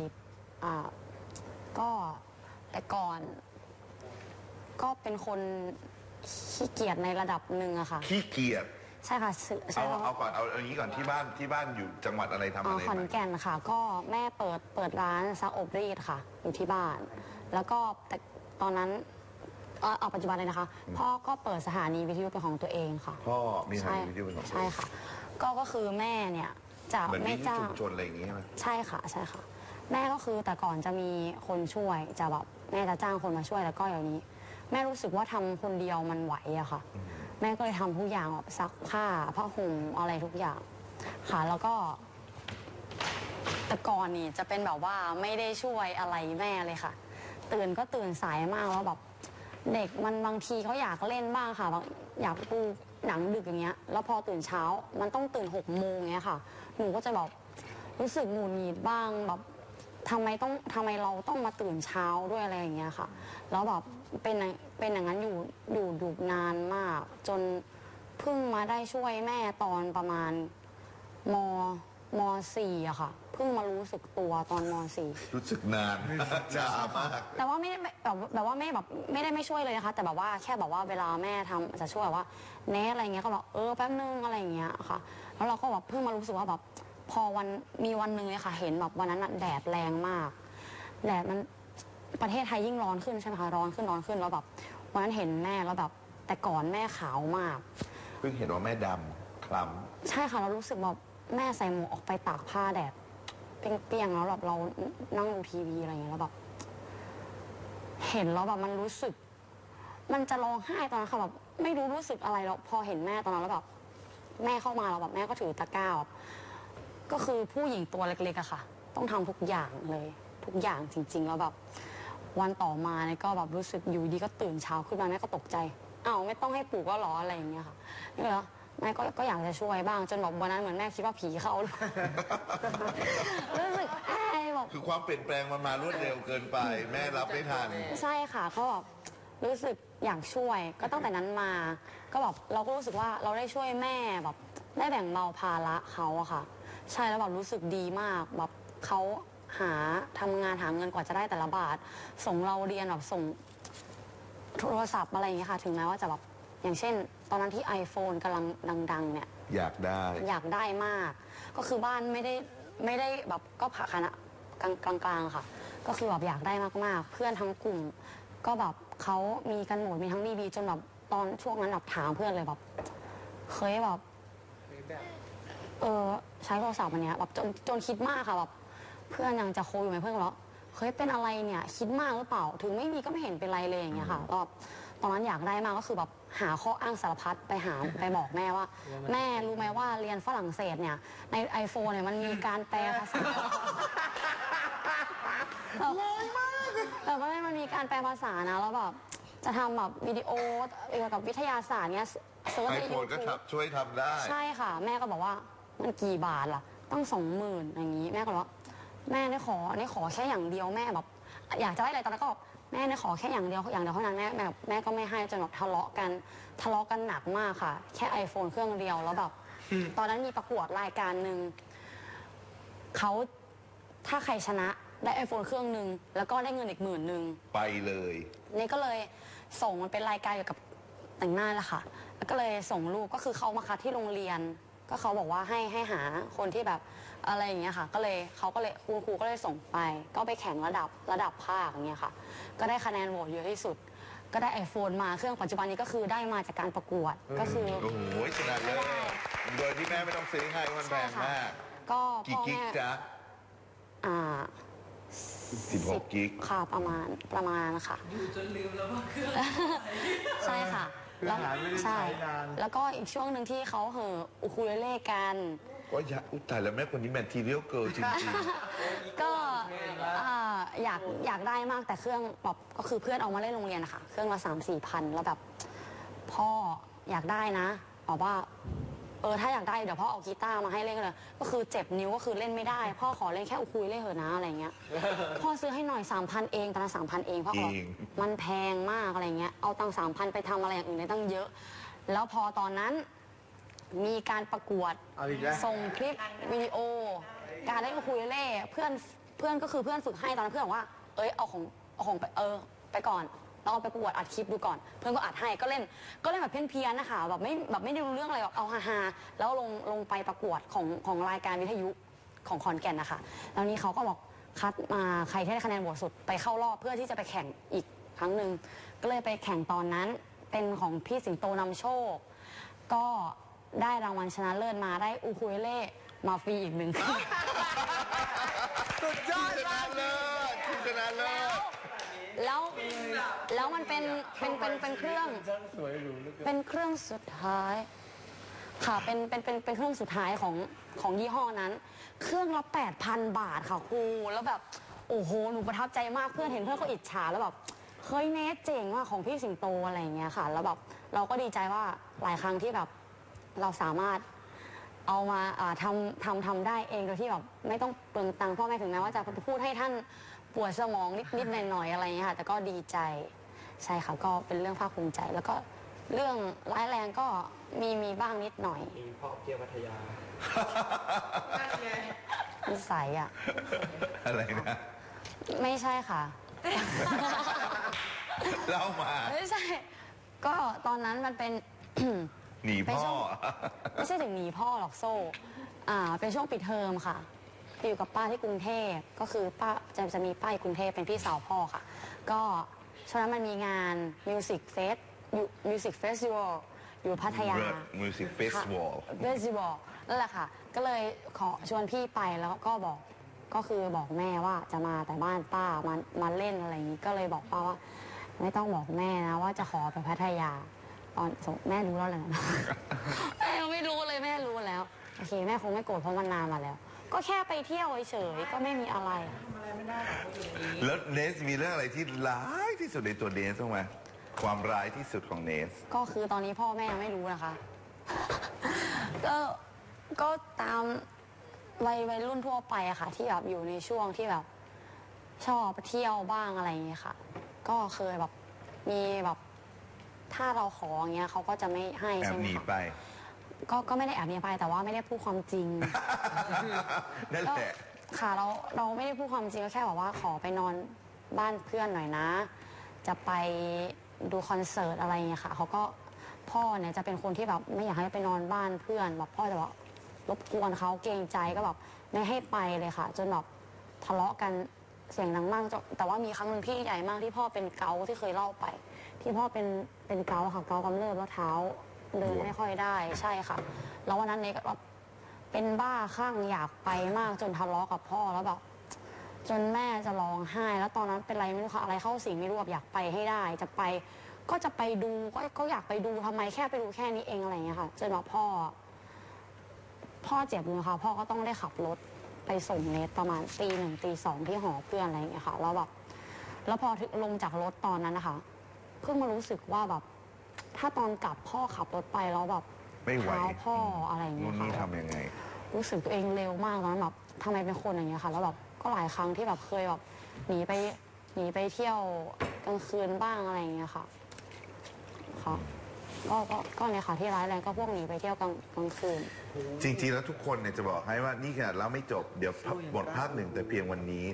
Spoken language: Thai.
ดีอ่าก็แต่ก่อน ก็เป็นคนขี้เกียจในระดับหนึ่งอะค่ะ ขี้เกียจใช่ค่ะซื้อใช่เอาค่ะเอาก่อนเอาเอาอย่างนี้ก่อนที่บ้านที่บ้านอยู่จังหวัดอะไรทำอ๋ออะไรขอนมาแก่นค่ะ ก็แม่เปิดเปิดร้านซักอบรีดค่ะ อยู่ที่บ้าน แล้วก็แต่ตอนนั้นเอ่อเอาปัจจุบันเลยนะคะ พ่อก็เปิดสถานีวิทยุเป็นของตัวเองค่ะ พ่อมีทางใช่วิดีโอเป็นของตัวใช่เองค่ะ ก็ก็คือแม่เนี่ยจะเหมือนวิไม่ทยุจ้าชุงมชนอะไรอย่างงี้ใช่ไหมใช่ค่ะใช่ค่ะ แม่ก็คือแต่ก่อนจะมีคนช่วยจะแบบแม่จะจ้างคนมาช่วยแล้วก็อย่างนี้ แม่รู้สึกว่าทำคนเดียวมันไหวอะค่ะ แม่ก็เลยทำทุกอย่างแบบซักผ้าผ้าห่มอะไรทุกอย่าง ค่ะแล้วก็ แต่ก่อนนี่จะเป็นแบบว่าไม่ได้ช่วยอะไรแม่เลยค่ะ ตื่นก็ตื่นสายมากแล้วแบบเด็กมันบางทีเขาอยากเล่นบ้างค่ะบางอยากดูหนังดึกอย่างเงี้ย แล้วพอตื่นเช้ามันต้องตื่นหกโมงเงี้ยค่ะ หนูก็จะแบบรู้สึกหงุดหงิดบ้างแบบ ทำไมต้องทำไมเราต้องมาตื่นเช้าด้วยอะไรอย่างเงี้ยค่ะ แล้วแบบเป็นอย่างเป็นอย่างนั้นอยู่อยู่อยู่นานมาก จนเพิ่งมาได้ช่วยแม่ตอนประมาณมมสี่อะค่ะเพิ่งมารู้สึกตัวตอนมสี่ รู้สึกนานช้ามาก แต่ว่าไม่ได้แบบแบบว่าไม่แบบไม่ได้ไม่ช่วยเลยนะคะ แต่แบบว่าแค่แบบว่าเวลาแม่ทำจะช่วยแบบว่าเนสอะไรเงี้ยก็บอกเออแป๊บนึงอะไรอย่างเงี้ยค่ะ แล้วเราก็แบบเพิ่งมารู้สึกว่าแบบ พอวันมีวันหนึ่งเลยค่ะ เห็นแบบวันนั้นน่ะแดดแรงมาก แดดมันประเทศไทยยิ่งร้อนขึ้นใช่ไหมคะร้อนขึ้นร้อนขึ้นแล้วแบบวันนั้นเห็นแม่แล้วแบบแต่ก่อนแม่ขาวมาก เพิ่งเห็นว่าแม่ดำคล้ใช่ค่ะเรารู้สึกแบบแม่ใส่หมวกออกไปตากผ้าแดดเปรี้ยงๆแล้วแบบเรานั่งดูทีวีอะไรอย่างเงี้ยแล้วแบบเห็นแล้วแบบมันรู้สึก มันจะร้องไห้ตอนนั้นค่ะแบบไม่รู้รู้สึกอะไรแล้วพอเห็นแม่ตอนนั้นแล้วแบบแม่เข้ามาแล้วแบบแม่ก็ถือตะกร้าแบบ ก็คือผู้หญิงตัวเล็กๆอะค่ะ ต้องทำทุกอย่างเลย ทุกอย่างจริงๆ แล้วแบบ วันต่อมาเนี่ยก็แบบรู้สึกอยู่ดีก็ตื่นเช้าขึ้นมาแม่ก็ตกใจอ้าวไม่ต้องให้ปลูกก็หรออะไรอย่างเงี้ยค่ะนี่เหรอแม่ก็ก็อยากจะช่วยบ้างจนแบบวันนั้นเหมือนแม่คิดว่าผีเข้าหรือเปล่า รู้สึกอายแบบำคือความเปลี่ยนแปลงมันมารวดเร็วเกินไป แม่รับไม่ทัน ใช่ค่ะเขาแบบรู้สึกอยากช่วย ก็ตั้งแต่นั้นมา ก็แบบเราก็รู้สึกว่าเราได้ช่วยแม่แบบได้แบ่งเบาภาระเขาอะค่ะ ใช่แล้วแบบรู้สึกดีมากแบบเขาหาทำงานหาเงินกว่าจะได้แต่ละบาท ส่งเราเรียนแบบส่งโทรศัพท์อะไรอย่างเงี้ยค่ะ ถึงแม้ว่าจะแบบอย่างเช่น ตอนนั้นที่ iPhone กำลังดัง ๆ เนี่ย อยากได้ อยากได้มาก ก็คือบ้านไม่ได้ไม่ได้แบบก็ผ่าคณะกลางกลางๆค่ะ ก็คือแบบอยากได้มากๆ เพื่อนทั้งกลุ่ม ก็แบบเขามีกันหมดมีทั้งบีบีจนแบบตอนช่วงนั้นแบบถามเพื่อนเลยแบบเคยแบบเออใช้โทรศัพท์อันเนี้ยแบบจนจนคิดมากค่ะแบบเพื่อนยังจะโคอยู่ไหมเพื่อนก็บอกเฮ้ยเป็นอะไรเนี่ยคิดมากหรือเปล่า ถึงไม่มีก็ไม่เห็นเป็นไรเลยอย่างเงี้ยค่ะก็ตอนนั้นอยากได้มากก็คือแบบหาข้ออ้างสารพัดไปหาไปบอกแม่ว่า แม่รู้ไหมว่าเรียนฝรั่งเศสเนี่ยใน iPhone เนี่ยมันมีการแปลภาษาแต่ว่ามันมีการแปลภาษานะแล้วแบบจะทำแบบวิดีโอเกี่ยวกับวิทยาศาสตร์เนี้ยเซิร์ชไอในโฟนก็ YouTube ทำช่วยทำได้ ใช่ค่ะ แม่ก็บอกว่า มันกี่บาทล่ะ ตั้งสองหมื่นอย่างนี้ แม่ก็บอกว่าแม่ได้ขอได้ขอแค่อย่างเดียวแม่แบบ อยากจะได้อะไรตอนนั้นก็บอกแม่ได้ขอแค่อย่างเดียวอย่างเดียวเท่านั้นแม่แม่แม่ก็ไม่ให้จนแบบทะเลาะกันทะเลาะกันหนักมากค่ะ แค่ iPhone เครื่องเดียวแล้วแบบตอนนั้นมีประกวดรายการหนึ่งเขาถ้าใครชนะได้ iPhone เครื่องหนึ่งแล้วก็ได้เงินอีกหมื่นหนึ่งไปเลยนี่ก็เลยส่งมันเป็นรายการเกี่ยวกับแต่งหน้าแหละค่ะ แล้วก็เลยส่งรูปก็คือเขามาคัดที่โรงเรียน ก็เขาบอกว่าให้ให้หาคนที่แบบอะไรอย่างเงี้ยค่ะ ก็เลยเขาก็เลยคุณครูก็เลยส่งไป ก็ไปแข่งระดับระดับภาคอย่างเงี้ยค่ะ ก็ได้คะแนนโหวตเยอะที่สุด ก็ได้ไอโฟนมาเครื่องปัจจุบันนี้ก็คือได้มาจากการประกวดก็คือ โอ้โหชนะเลิศโดยที่แม่ไม่ต้องซื้อให้มันแพงมาก ก็กี่พ่อกิกแม่จ๊ะอ่า16กิก ค่ะประมาณประมาณค่ะ อยู่จนลืมแล้วว่าเครื่อง ใช่ค่ะ คือหาไม่ได้ใช้นาน แล้วก็อีกช่วงหนึ่งที่เขาเหอะอุคุเลเล่กัน ก็อยากอุ๊ยตายแล้วแม่คนนี้แมททีเรียลเกิร์ลจริงก็อ่าอยากอยากได้มากแต่เครื่องแบบก็คือเพื่อนเอามาเล่นโรงเรียนนะคะเครื่องละสามสี่พันแล้วแบบพ่ออยากได้นะบอกว่า เออถ้าอยากได้เดี๋ยวพ่อเอากีตาร์มาให้เล่นกันเลยก็คือเจ็บนิ้วก็คือเล่นไม่ได้ พ่อขอเล่นแค่อุคุยเล่นเถอะนะอะไรเงี้ยพ่อซื้อให้หน่อยสามพันเองตอนนั้นสามพันเองพ่อบอกมันแพงมากอะไรเงี้ยเอาตังสามพันไปทำอะไรอย่างอื่นได้ตั้งเยอะ แล้วพอตอนนั้นมีการประกวด เอาอีกแล้ว ส่งคลิปวิดีโอ การเล่นอุคุยเล่เพื่อนเพื่อนก็คือเพื่อนฝึกให้ตอนนั้นเพื่อนบอกว่า เอ้ยเอาของเอาของไปเออไปก่อน เราเอาไปประกวดอัดคลิปดูก่อน เพื่อนก็อัดให้ก็เล่นก็เล่นแบบเพี้ยนๆนะคะแบบไม่แบบไม่ได้รู้เรื่องอะไรแบบเอาฮาๆแล้วลงลงไปประกวดของของรายการวิทยุของขอนแก่นนะคะแล้วนี้เขาก็บอกคัดมาใครที่ได้คะแนนโหวตสุดไปเข้ารอบเพื่อที่จะไปแข่งอีกครั้งหนึ่งก็เลยไปแข่งตอนนั้นเป็นของพี่สิงโตนำโชค ก็ได้รางวัลชนะเลิศมาได้อูคูเลเล่มาฟรีอีกหนึ่ง สุดยอดมาก เลิศที่ชนะเลิศ แล้ว แล้วมันเป็นเป็นเป็นเป็นเครื่อง ช่างสวยหรูเหลือเกินเป็นเครื่องสุดท้าย ค่ะเป็นเป็นเป็นเป็นเครื่องสุดท้ายของของยี่ห้อนั้น เครื่องละแปดพันบาทค่ะครูแล้วแบบโอ้โหหนูประทับใจมากเพื่อนเห็นเพื่อนก็อิจฉาแล้วแบบเฮ้ยเนสเจ๋งว่ากของพี่สิงโตอะไรอย่างเงี้ยค่ะ แล้วแบบเราก็ดีใจว่าหลายครั้งที่แบบเราสามารถเอามาอ่าทำทำทำได้เองโดยที่แบบไม่ต้องเปลืองตังค์พ่อแม่ถึงแม้ว่าจะพูดให้ท่าน ปวดสมองนิดนิดหน่อยหน่อยๆอะไรอย่างเงี้ยค่ะ แต่ก็ดีใจใช่ค่ะก็เป็นเรื่องภาคภูมิใจ แล้วก็เรื่องร้ายแรงก็มีมีบ้างนิดหน่อยมีพ่อเที่ยวพัทยานิสัยอะ อะไรนะไม่ใช่ค่ะ เล่ามา ไม่ใช่ ก็ตอนนั้นมันเป็น หนีพ่อ ไม่ใช่ถึงหนีพ่อหรอกโซ่ อ่า เป็นช่วงปิดเทอมค่ะไป อยู่กับป้าที่กรุงเทพก็คือป้าจะจะมีป้าอยู่กรุงเทพเป็นพี่สาวพ่อค่ะ ก็ช่วงนั้นมันมีงานมิวสิกเฟสอยู่มิวสิกเฟสติวัลอยู่พัทยามิวสิกเฟสติวัลเฟสติวัลนั่นแหละค่ะ ก็เลยขอชวนพี่ไปแล้วก็บอกก็คือบอกแม่ว่าจะมาแต่บ้านป้ามามาเล่นอะไรอย่างนี้ก็เลยบอกป้าว่า ไม่ต้องบอกแม่นะว่าจะขอไปพัทยาตอนสมแม่รู้แล้วแหละนะแม่ยังไม่รู้เลยแม่รู้แล้วโอเคแม่คงไม่โกรธเพราะมันนานมาแล้ว ก็แค่ไปเที่ยวเฉยๆก็ไม่มีอะไร แล้วเนสมีเรื่องอะไรที่ร้ายที่สุดในตัวเนสบ้างไหมความร้ายที่สุดของเนส ก็คือตอนนี้พ่อแม่ยังไม่รู้นะคะ ก็ก็ตามวัยวัยรุ่นทั่วไปอะค่ะ ที่แบบอยู่ในช่วงที่แบบ ชอบไปเที่ยวบ้างอะไรอย่างเงี้ยค่ะ ก็เคยแบบมีแบบ ถ้าเราขออย่างเงี้ยเขาก็จะไม่ให้แอใช่บไหมหนีคะ ไป ก็ก็ไม่ได้แอบหนีไปแต่ว่าไม่ได้พูดความจริง นั่นก็แหละค่ะเราเราไม่ได้พูดความจริงก็แค่บอกว่าขอไปนอนบ้านเพื่อนหน่อยนะ จะไปดูคอนเสิร์ตอะไรอย่างเงี้ยค่ะเขาก็พ่อเนี่ยจะเป็นคนที่แบบไม่อยากให้ไปนอนบ้านเพื่อนแบบพ่อจะบอกรบกวนเขาเกรงใจก็แบบไม่ให้ไปเลยค่ะ จนแบบทะเลาะกันเสียงดังมากจนแต่ว่ามีครั้งหนึ่งที่ใหญ่มากที่พ่อเป็นเกาต์ที่เคยเล่าไป ที่พ่อเป็นเป็นเกาต์ค่ะเกาต์กำเริบแล้วเท้า เดินไม่ค่อยได้ใช่ค่ะ แล้ววันนั้นเนยก็แบบเป็นบ้าคลั่งอยากไปมากจนทะเลาะกับพ่อแล้วแบบจนแม่จะร้องไห้ แล้วตอนนั้นเป็นอะไรไม่รู้ค่ะอะไรเข้าสิงไม่รู้แบบอยากไปให้ได้ จะไปก็จะไปดูก็ก็อยากไปดูทำไมแค่ไปดูแค่นี้เองอะไรอย่างเงี้ยค่ะจนแบบพ่อ พ่อเจ็บมือค่ะ พ่อก็ต้องได้ขับรถไปส่งเนตประมาณตีหนึ่งตีสองที่หอเพื่อนอะไรอย่างเงี้ยค่ะแล้วแบบแล้วพอถึงลงจากรถตอนนั้นนะคะเพิ่งมารู้สึกว่าแบบ ถ้าตอนกลับพ่อขับรถไปแล้วแบบไม่ไหวเท้าพ่ออะไรอย่างนู่เงี้นยนี่ค่ะทำยังไง รู้สึกตัวเองเร็วมากตอนนั้นแบบทำไมเป็นคนอย่างเงี้ยค่ะ แล้วแบบก็หลายครั้งที่แบบเคยแบบหนีไปหนีไปเที่ยวกลางคืนบ้างอะไรอย่างเงี้ยค่ะค่ะก็ก็ก็เนี่ยค่ะที่ร้ายแรงก็พวกหนีไปเที่ยวกลางกลางคืน จริงๆ แล้วทุกคนเนี่ยจะบอกให้ว่านี่ขนาดเราไม่จบ เดี๋ยวบทภาคหนึ่งแต่เพียงวันนี้